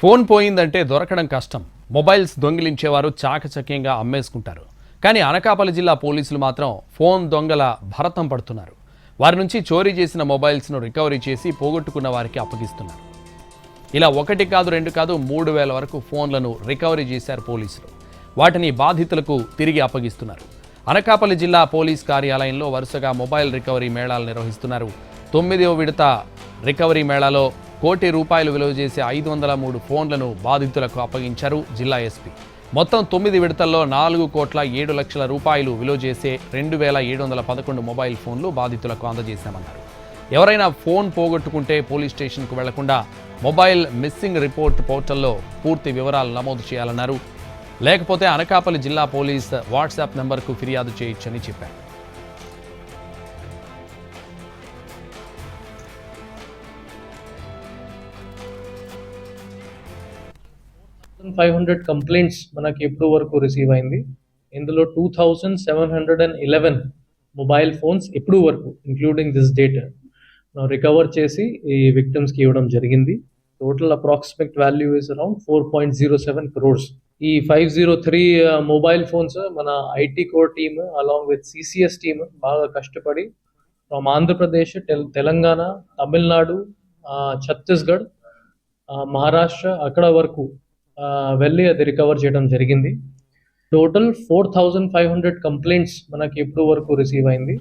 Phone పోయిందంటే దొరకడం కష్టం. మొబైల్స్ దొంగిలించేవారు చాకచక్యంగా అమ్మేసుకుంటారు. కానీ అనకాపల్లి జిల్లా పోలీసులు మాత్రం ఫోన్ దొంగల భరతం పడుతున్నారు. వారి నుంచి చోరీ చేసిన మొబైల్స్ను రికవరీ చేసి పోగొట్టుకున్న వారికి అప్పగిస్తున్నారు. ఇలా ఒకటి కాదు రెండు కాదు మూడు వేల వరకు ఫోన్లను రికవరీ చేశారు పోలీసులు. వాటిని బాధితులకు తిరిగి అప్పగిస్తున్నారు. అనకాపల్లి జిల్లా పోలీస్ కార్యాలయంలో వరుసగా మొబైల్ రికవరీ మేళాలు నిర్వహిస్తున్నారు. తొమ్మిదవ విడత రికవరీ మేళాలో కోటి రూపాయలు విలువ చేసే ఐదు వందల మూడు ఫోన్లను బాధితులకు అప్పగించారు జిల్లా ఎస్పీ. మొత్తం తొమ్మిది విడతల్లో నాలుగు కోట్ల ఏడు లక్షల రూపాయలు విలువ చేసే రెండు వేల ఏడు వందల పదకొండు మొబైల్ ఫోన్లు బాధితులకు అందజేశామన్నారు. ఎవరైనా ఫోన్ పోగొట్టుకుంటే పోలీస్ స్టేషన్కు వెళ్ళకుండా మొబైల్ మిస్సింగ్ రిపోర్ట్ పోర్టల్లో పూర్తి వివరాలు నమోదు చేయాలన్నారు. లేకపోతే అనకాపల్లి జిల్లా పోలీస్ వాట్సాప్ నెంబర్కు ఫిర్యాదు చేయొచ్చని చెప్పారు. ఫైవ్ హండ్రెడ్ కంప్లైంట్స్ మనకి ఎప్పుడు వరకు రిసీవ్ అయింది. ఇందులో two thousand seven hundred and eleven mobile phones ఇప్పుడు వరకు ఇంక్లూడింగ్ దిస్ డేట్ రికవర్ చేసి ఈ విక్టమ్స్కి ఇవ్వడం జరిగింది. Total approximate value is around four point zero seven crores ఈ five zero three mobile phones మన IT core team along with CCS team బాగా కష్టపడి ఫ్రమ్ ఆంధ్రప్రదేశ్ తెల్- తెలంగాణ తమిళనాడు uh, ఛత్తీస్గఢ్ uh, మహారాష్ట్ర అక్కడ వరకు వెళ్ళి అది రికవర్ చేయడం జరిగింది. Total four thousand five hundred complaints మనకి ఎప్పుడు వరకు రిసీవ్ అయింది.